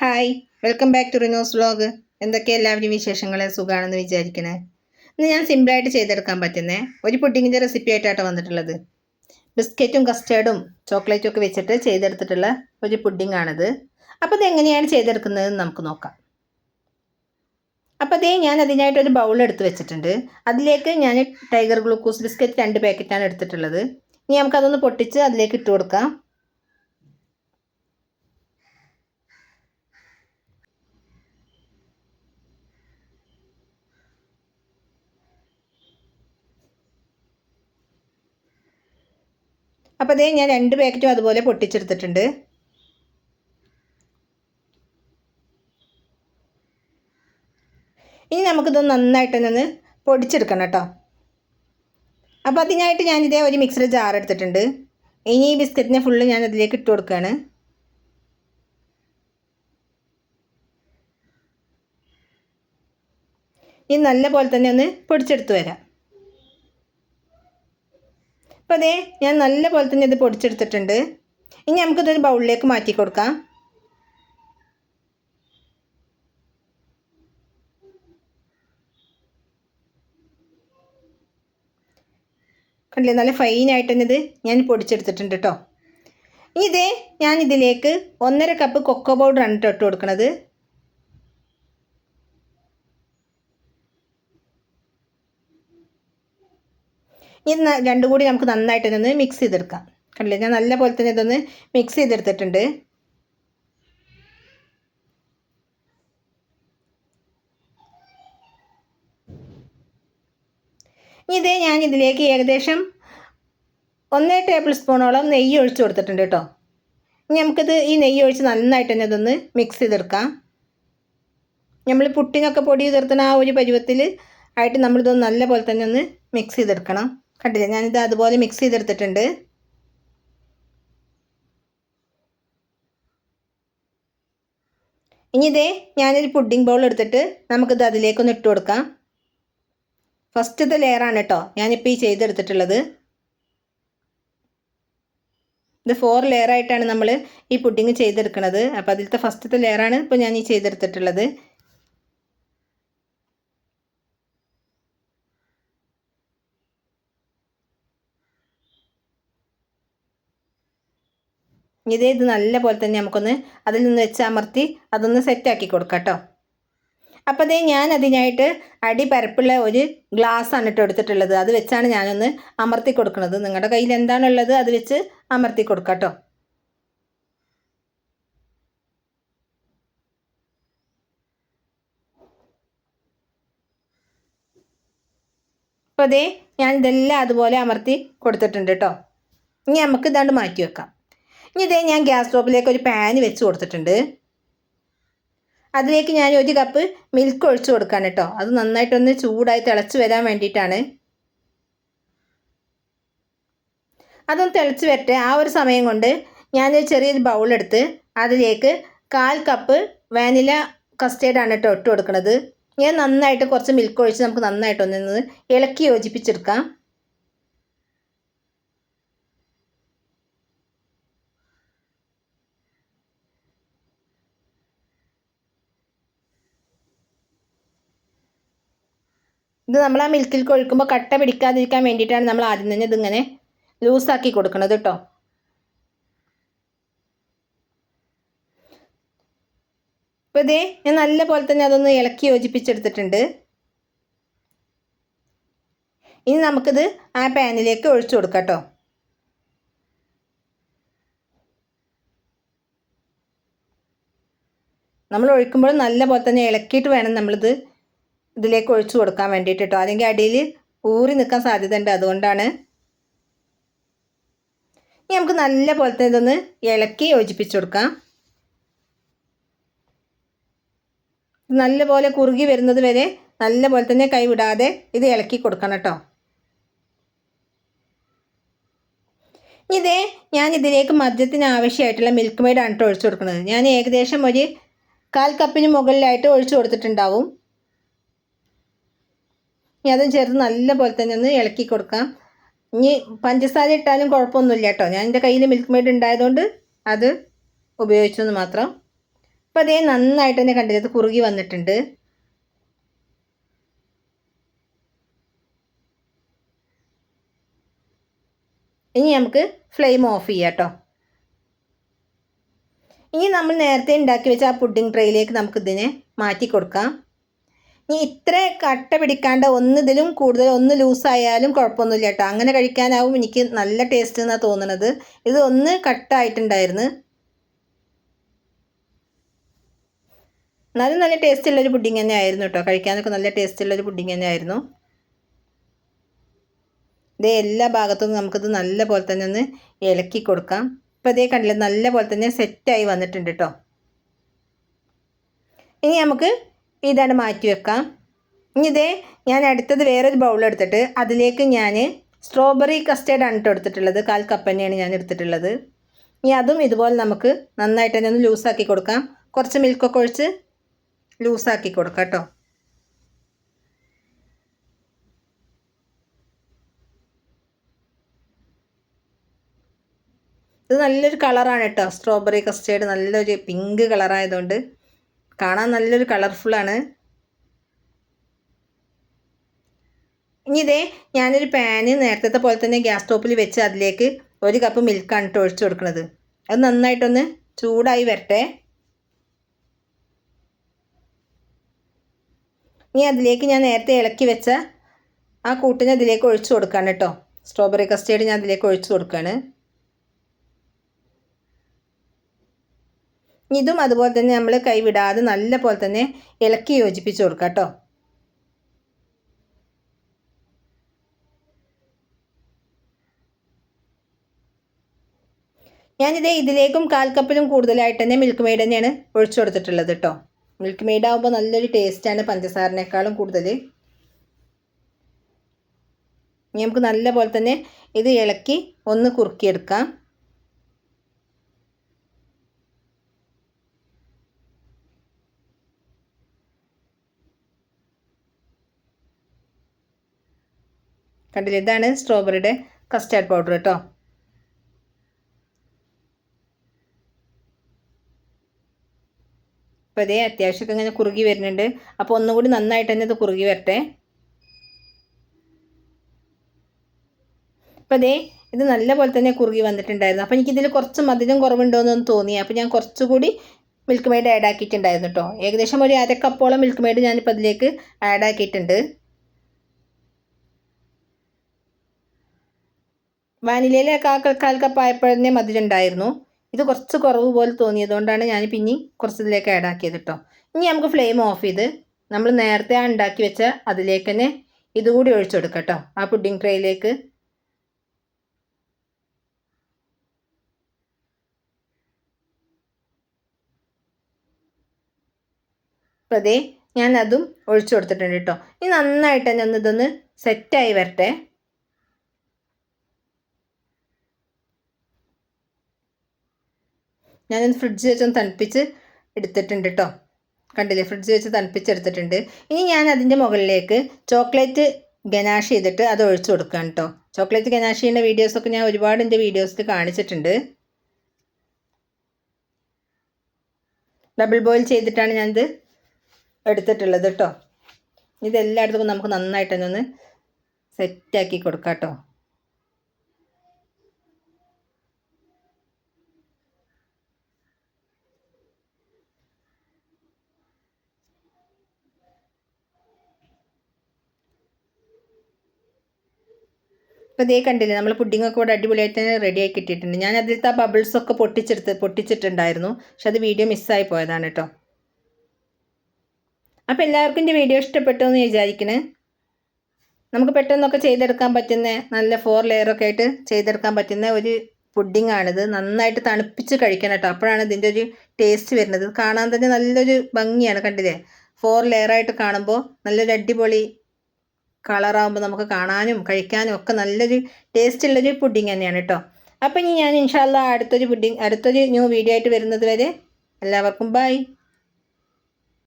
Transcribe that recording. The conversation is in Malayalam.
Hi welcome back to Rinos vlog എന്തൊക്കെ എല്ലാവരും വിശേഷങ്ങളെ? സുഖമാണെന്ന് വിചാരിക്കണേ. ഇന്ന് ഞാൻ സിമ്പിളായിട്ട് ചെയ്തെടുക്കാൻ പറ്റുന്നേ. ഒരു പുഡിങ്ങിന്റെ റെസിപ്പി ആയിട്ടാണ് വന്നിട്ടുള്ളത്. ബിസ്ക്കറ്റും കസ്റ്റേർഡും ചോക്ലേറ്റും ഒക്കെ വെച്ചിട്ട് ചെയ്തെടുത്തിട്ടുള്ള ഒരു പുഡിങ്ങാണിത്. അപ്പോൾ ഇത് എങ്ങനെയാണ് ചെയ്തെടുക്കുന്നത് നമുക്ക് നോക്കാം. അപ്പോൾ അതേ ഞാൻ അതിനായിട്ട് ഒരു ബൗൾ എടുത്ത് വെച്ചിട്ടുണ്ട്. അതിലേക്ക് ഞാൻ ടൈഗർ ഗ്ലൂക്കോസ് ബിസ്ക്കറ്റ് രണ്ട് പാക്കറ്റാണ് എടുത്തിട്ടുള്ളത്. ഇനി നമുക്കതൊന്ന് പൊട്ടിച്ച് അതിലേക്ക് ഇട്ട് കൊടുക്കാം. അപ്പോൾ അതേ ഞാൻ രണ്ട് പാക്കറ്റും അതുപോലെ പൊട്ടിച്ചെടുത്തിട്ടുണ്ട്. ഇനി നമുക്കിതൊന്ന് നന്നായിട്ട് ഒന്ന് പൊടിച്ചെടുക്കണം കേട്ടോ. അപ്പോൾ അതിനായിട്ട് ഞാൻ ഞാനിതേ ഒരു മിക്സിയുടെ ജാർ എടുത്തിട്ടുണ്ട്. ഇനി ഈ ബിസ്ക്കറ്റിനെ ഫുള്ള് ഞാൻ അതിലേക്ക് ഇട്ട് കൊടുക്കുകയാണ് ഇനി നല്ല പോലെ തന്നെ ഒന്ന് പൊടിച്ചെടുത്ത് വരാം. അപ്പോൾ അതേ ഞാൻ നല്ല പോലെ തന്നെ ഇത് പൊടിച്ചെടുത്തിട്ടുണ്ട്. ഇനി നമുക്കിതൊരു ബൗളിലേക്ക് മാറ്റി കൊടുക്കാം. കണ്ടില്ലേ? നല്ല ഫൈനായിട്ട് തന്നെ ഇത് ഞാൻ പൊടിച്ചെടുത്തിട്ടുണ്ട് കേട്ടോ. ഇനി ഇതേ ഞാൻ ഇതിലേക്ക് ഒന്നര കപ്പ് കൊക്കോ പൗഡറാണ് ഇട്ട് കൊടുക്കുന്നത് ഇനി രണ്ടും കൂടി നമുക്ക് നന്നായിട്ട് ഇതൊന്ന് മിക്സ് ചെയ്തെടുക്കാം. കണ്ടില്ലേ? ഞാൻ നല്ല പോലെ തന്നെ ഇതൊന്ന് മിക്സ് ചെയ്തെടുത്തിട്ടുണ്ട്. ഇതേ ഞാൻ ഇതിലേക്ക് ഏകദേശം ഒന്നേ ടേബിൾ സ്പൂണോളം നെയ്യ് ഒഴിച്ച് കൊടുത്തിട്ടുണ്ട് കേട്ടോ. ഇനി നമുക്കിത് ഈ നെയ്യ് ഒഴിച്ച് നന്നായിട്ട് തന്നെ ഇതൊന്ന് മിക്സ് ചെയ്തെടുക്കാം. നമ്മൾ പുട്ടിനൊക്കെ പൊടി ചേർത്തുന്ന ആ ഒരു പരുവത്തിൽ ആയിട്ട് നമ്മളിതൊന്ന് നല്ല പോലെ തന്നെ ഒന്ന് മിക്സ് ചെയ്തെടുക്കണം. കണ്ടില്ലേ? ഞാനിത് അതുപോലെ മിക്സ് ചെയ്തെടുത്തിട്ടുണ്ട്. ഇനി ഇതേ ഞാനൊരു പുഡിംഗ് ബൗൾ എടുത്തിട്ട് നമുക്കിത് അതിലേക്കൊന്ന് ഇട്ട് കൊടുക്കാം. ഫസ്റ്റത്തെ ലെയറാണ് കേട്ടോ ഞാനിപ്പോൾ ഈ ചെയ്തെടുത്തിട്ടുള്ളത്. ഇത് ഫോർ ലെയറായിട്ടാണ് നമ്മൾ ഈ പുഡിങ് ചെയ്തെടുക്കുന്നത് അപ്പോൾ അതിലത്തെ ഫസ്റ്റത്തെ ലെയറാണ് ഇപ്പോൾ ഞാൻ ഈ ചെയ്തെടുത്തിട്ടുള്ളത്. ഇതേ ഇത് നല്ല പോലെ തന്നെ നമുക്കൊന്ന് അതിൽ നിന്ന് വെച്ച് അമർത്തി അതൊന്ന് സെറ്റാക്കി കൊടുക്കാം കേട്ടോ അപ്പോൾ അതേ ഞാൻ അതിനായിട്ട് അടി പരപ്പുള്ള ഒരു ഗ്ലാസ് ആണ് ഇട്ട് എടുത്തിട്ടുള്ളത്. അത് വെച്ചാണ് ഞാനൊന്ന് അമർത്തി കൊടുക്കുന്നത്. നിങ്ങളുടെ കയ്യിൽ എന്താണുള്ളത് അത് വെച്ച് അമർത്തി കൊടുക്കാം കേട്ടോ അപ്പോൾ അതേ ഞാൻ ഇതെല്ലാം അതുപോലെ അമർത്തി കൊടുത്തിട്ടുണ്ട് കേട്ടോ ഇനി നമുക്ക് ഇതാണ്ട് മാറ്റി വെക്കാം. ഇനി ഇതേ ഞാൻ ഗ്യാസ് സ്റ്റോപ്പിലേക്ക് ഒരു പാൻ വെച്ച് കൊടുത്തിട്ടുണ്ട്. അതിലേക്ക് ഞാൻ ഒരു കപ്പ് മിൽക്ക് ഒഴിച്ചു കൊടുക്കാൻ കേട്ടോ അത് നന്നായിട്ടൊന്ന് ചൂടായി തിളച്ച് വരാൻ വേണ്ടിയിട്ടാണ്. അതൊന്ന് തിളച്ച് വരട്ടെ. ആ ഒരു സമയം കൊണ്ട് ഞാൻ ചെറിയൊരു ബൗളെടുത്ത് അതിലേക്ക് കാൽ കപ്പ് വാനില കസ്റ്റേർഡാണ് കേട്ടോ ഇട്ട് കൊടുക്കുന്നത് ഞാൻ നന്നായിട്ട് കുറച്ച് മിൽക്ക് ഒഴിച്ച് നമുക്ക് നന്നായിട്ടൊന്ന് ഇളക്കി യോജിപ്പിച്ചെടുക്കാം. ഇത് നമ്മൾ ആ മിൽക്കിൽ കൊഴുക്കുമ്പോൾ കട്ട പിടിക്കാതിരിക്കാൻ വേണ്ടിയിട്ടാണ് നമ്മൾ ആദ്യം തന്നെ ഇതിങ്ങനെ ലൂസാക്കി കൊടുക്കുന്നത് കേട്ടോ അപ്പോൾ ഇതേ ഞാൻ നല്ല പോലെ തന്നെ അതൊന്ന് ഇളക്കി യോജിപ്പിച്ചെടുത്തിട്ടുണ്ട്. ഇനി നമുക്കിത് ആ പാനിലേക്ക് ഒഴിച്ചു കൊടുക്കാം കേട്ടോ നമ്മൾ ഒഴിക്കുമ്പോൾ നല്ല പോലെ തന്നെ ഇളക്കിയിട്ട് വേണം നമ്മളിത് ഇതിലേക്ക് ഒഴിച്ചു കൊടുക്കാൻ വേണ്ടിയിട്ട് കേട്ടോ അല്ലെങ്കിൽ അടിയിൽ ഊറി നിൽക്കാൻ സാധ്യത ഉണ്ട് അതുകൊണ്ടാണ് ഇനി നമുക്ക് നല്ല പോലത്തെ ഇതൊന്ന് ഇളക്കി യോജിപ്പിച്ച് കൊടുക്കാം. നല്ല പോലെ കുറുകി വരുന്നത് വരെ നല്ല പോലെ തന്നെ കൈവിടാതെ ഇത് ഇളക്കി കൊടുക്കണം കേട്ടോ. ഇതേ ഞാൻ ഇതിലേക്ക് മദ്യത്തിന് ആവശ്യമായിട്ടുള്ള മിൽക്ക് മെയ്ഡാണ് കേട്ടോ ഒഴിച്ചു കൊടുക്കുന്നത്. ഞാൻ ഏകദേശം ഒരു കാൽ കപ്പിന് മുകളിലായിട്ട് ഒഴിച്ചു കൊടുത്തിട്ടുണ്ടാവും. ഇനി അതും ചേർത്ത് നല്ല പോലെ തന്നെ ഒന്ന് ഇളക്കി കൊടുക്കാം. ഇനി പഞ്ചസാര ഇട്ടാലും കുഴപ്പമൊന്നുമില്ല കേട്ടോ. ഞാൻ എന്റെ കയ്യിൽ മിൽക്ക് മെയ്ഡ് ഉണ്ടായതുകൊണ്ട് അത് ഉപയോഗിച്ചെന്ന് മാത്രം. അപ്പോൾ അതേ നന്നായിട്ട് തന്നെ കണ്ടില്ല അത് കുറുകി വന്നിട്ടുണ്ട്. ഇനി നമുക്ക് ഫ്ലെയിം ഓഫ് ചെയ്യാം കേട്ടോ. ഇനി നമ്മൾ നേരത്തെ ഉണ്ടാക്കി വെച്ച ആ പുഡിംഗ് ട്രേയിലേക്ക് നമുക്കിതിനെ മാറ്റി കൊടുക്കാം. ഇനി ഇത്ര കട്ട പിടിക്കാണ്ട് ഒന്നിതിലും കൂടുതൽ ഒന്ന് ലൂസായാലും കുഴപ്പമൊന്നുമില്ല കേട്ടോ. അങ്ങനെ കഴിക്കാനാവും എനിക്ക് നല്ല ടേസ്റ്റ് എന്നാണ് തോന്നുന്നത് ഇത് ഒന്ന് കട്ടായിട്ടുണ്ടായിരുന്നു എന്നാലും നല്ല ടേസ്റ്റ് ഉള്ളൊരു പുഡിങ് തന്നെ ആയിരുന്നു കേട്ടോ. കഴിക്കാനൊക്കെ നല്ല ടേസ്റ്റ് ഉള്ളൊരു പുഡിങ് തന്നെ ആയിരുന്നു. ഇതേ എല്ലാ ഭാഗത്തും നമുക്കിത് നല്ല പോലെ തന്നെ ഒന്ന് ഇളക്കി കൊടുക്കാം. ഇപ്പോൾ ഇതേ കണ്ടില്ല നല്ല പോലെ തന്നെ സെറ്റായി വന്നിട്ടുണ്ട് കേട്ടോ. ഇനി നമുക്ക് ഇതാണ് മാറ്റി വെക്കാം. ഇനി ഇതേ ഞാൻ അടുത്തത് വേറൊരു ബൗൾ എടുത്തിട്ട് അതിലേക്ക് ഞാൻ സ്ട്രോബെറി കസ്റ്റേർഡാണ് കേട്ടോ എടുത്തിട്ടുള്ളത്. കാൽ കപ്പ് തന്നെയാണ് ഞാൻ എടുത്തിട്ടുള്ളത്. ഇനി അതും ഇതുപോലെ നമുക്ക് നന്നായിട്ട് തന്നെ ഒന്ന് ലൂസാക്കി കൊടുക്കാം. കുറച്ച് മിൽക്കൊക്കെ ഒഴിച്ച് ലൂസാക്കി കൊടുക്കാം കേട്ടോ ഇത് നല്ലൊരു കളറാണ് കേട്ടോ സ്ട്രോബെറി കസ്റ്റേർഡ് നല്ലൊരു പിങ്ക് കളറായതുകൊണ്ട് കാണാൻ നല്ലൊരു കളർഫുള്ളാണ് ഇനി ഇതേ ഞാനൊരു പാന് നേരത്തെ പോലെ തന്നെ ഗ്യാസ് സ്റ്റോപ്പിൽ വെച്ച് അതിലേക്ക് ഒരു കപ്പ് മിൽക്കാണ് കേട്ടോ ഒഴിച്ചു കൊടുക്കുന്നത്. അത് നന്നായിട്ടൊന്ന് ചൂടായി വരട്ടെ. ഇനി അതിലേക്ക് ഞാൻ നേരത്തെ ഇളക്കി വെച്ച ആ കൂട്ടിന് അതിലേക്ക് ഒഴിച്ചു കൊടുക്കുകയാണ് കേട്ടോ. സ്ട്രോബെറി കസ്റ്റേർഡ് ഞാൻ അതിലേക്ക് ഒഴിച്ചു കൊടുക്കുകയാണ് ഇതും അതുപോലെ തന്നെ നമ്മൾ കൈവിടാതെ നല്ല പോലെ തന്നെ ഇളക്കി യോജിപ്പിച്ച് കൊടുക്കുക കേട്ടോ. ഞാനിത് ഇതിലേക്കും കാൽ കപ്പിലും കൂടുതലായിട്ട് തന്നെ മിൽക്ക് മെയ്ഡ് തന്നെയാണ് ഒഴിച്ചു കൊടുത്തിട്ടുള്ളത് കേട്ടോ. മിൽക്ക് മെയ്ഡ് ആകുമ്പോൾ നല്ലൊരു ടേസ്റ്റാണ് പഞ്ചസാരനേക്കാളും കൂടുതൽ നമുക്ക് നല്ല പോലെ തന്നെ ഇത് ഇളക്കി ഒന്ന് കുറുക്കിയെടുക്കാം. കണ്ടില്ലേ? ഇതാണ് സ്ട്രോബെറിയുടെ കസ്റ്റാർഡ് പൗഡർ കേട്ടോ അപ്പോൾ ഇതേ അത്യാവശ്യമൊക്കെ ഇങ്ങനെ കുറുകി വരുന്നുണ്ട്. അപ്പോൾ ഒന്നുകൂടി നന്നായിട്ട് തന്നെ ഇത് കുറുകി വരട്ടെ. അപ്പോൾ അതേ ഇത് നല്ല പോലെ തന്നെ കുറുകി വന്നിട്ടുണ്ടായിരുന്നു. അപ്പോൾ എനിക്കിതിൽ കുറച്ച് മധുരം കുറവുണ്ടോയെന്നൊന്ന് തോന്നി. അപ്പോൾ ഞാൻ കുറച്ചുകൂടി മിൽക്ക് മെയ്ഡ് ആഡ് ആക്കിയിട്ടുണ്ടായിരുന്നു കേട്ടോ ഏകദേശം ഒരു അര കപ്പോളം മിൽക്ക് മെയ്ഡ് ഞാനിപ്പോൾ അതിലേക്ക് ആഡ് ആക്കിയിട്ടുണ്ട്. വാനിലയിലെ കാൽ കാൽ കപ്പ് ആയപ്പോഴേ മധുരം ഉണ്ടായിരുന്നു ഇത് കുറച്ച് കുറവ് പോലെ തോന്നിയതുകൊണ്ടാണ് ഞാൻ പിന്നെ കുറച്ച് ഇതിലേക്ക് ആഡ് ആക്കിയത് കേട്ടോ ഇനി നമുക്ക് ഫ്ലെയിം ഓഫ് ചെയ്ത് നമ്മൾ നേരത്തെ ആ ഉണ്ടാക്കി വെച്ച അതിലേക്ക് തന്നെ ഇതുകൂടി ഒഴിച്ചു കൊടുക്കാം കേട്ടോ ആ പുഡിംഗ് ട്രേയിലേക്ക് അപ്പോൾ അതേ ഞാൻ അതും ഒഴിച്ചു കൊടുത്തിട്ടുണ്ട് കേട്ടോ ഇനി നന്നായിട്ട് തന്നെ ഒന്ന് ഇതൊന്ന് സെറ്റായി വരട്ടെ. ഞാനൊന്ന് ഫ്രിഡ്ജ് വെച്ചൊന്ന് തണുപ്പിച്ച് എടുത്തിട്ടുണ്ട് കേട്ടോ കണ്ടില്ലേ? ഫ്രിഡ്ജ് വെച്ച് തണുപ്പിച്ചെടുത്തിട്ടുണ്ട്. ഇനി ഞാൻ അതിന്റെ മുകളിലേക്ക് ചോക്ലേറ്റ് ഗനാഷ് ചെയ്തിട്ട് അത് ഒഴിച്ചു കൊടുക്കുകയാണ് കേട്ടോ ചോക്ലേറ്റ് ഗനാഷ് ചെയ്യുന്ന വീഡിയോസൊക്കെ ഞാൻ ഒരുപാട് എന്റെ വീഡിയോസിൽ കാണിച്ചിട്ടുണ്ട്. ഡബിൾ ബോയിൽ ചെയ്തിട്ടാണ് ഞാനിത് എടുത്തിട്ടുള്ളത് കേട്ടോ ഇതെല്ലായിടത്തും നമുക്ക് നന്നായിട്ട് ഒന്ന് സെറ്റാക്കി കൊടുക്കാം കേട്ടോ ഇപ്പോൾ ഇതേ കണ്ടില്ലേ നമ്മൾ പുഡിങ്ങൊക്കെ ഇവിടെ അടിപൊളിയായിട്ട് തന്നെ റെഡി ആക്കി കിട്ടിയിട്ടുണ്ട്. ഞാൻ അതിലത്തെ ആ ബബിൾസൊക്കെ പൊട്ടിച്ചെടുത്ത് പൊട്ടിച്ചിട്ടുണ്ടായിരുന്നു. പക്ഷെ അത് വീഡിയോ മിസ്സായി പോയതാണ് കേട്ടോ. അപ്പോൾ എല്ലാവർക്കും എന്റെ വീഡിയോ ഇഷ്ടപ്പെട്ടു എന്ന് വിചാരിക്കണേ. നമുക്ക് പെട്ടെന്നൊക്കെ ചെയ്തെടുക്കാൻ പറ്റുന്ന നല്ല ഫോർ ലെയറൊക്കെ ആയിട്ട് ചെയ്തെടുക്കാൻ പറ്റുന്ന ഒരു പുഡിംഗ് ആണിത് നന്നായിട്ട് തണുപ്പിച്ച് കഴിക്കണം കേട്ടോ. അപ്പോഴാണ് ഇതിന്റെ ഒരു ടേസ്റ്റ് വരുന്നത്. കാണാൻ തന്നെ നല്ലൊരു ഭംഗിയാണ് കണ്ടില്ലേ? ഫോർ ലെയറായിട്ട് കാണുമ്പോൾ നല്ലൊരു അടിപൊളി കളറാകുമ്പോൾ നമുക്ക് കാണാനും കഴിക്കാനും ഒക്കെ നല്ലൊരു ടേസ്റ്റ് ഉള്ളൊരു പുഡിംഗ് തന്നെയാണ് കേട്ടോ അപ്പോൾ ഇനി ഞാൻ ഇൻഷാല്ല അടുത്തൊരു പുഡിങ് അടുത്തൊരു ന്യൂ വീഡിയോ ആയിട്ട് വരുന്നത് വരെ എല്ലാവർക്കും ബൈ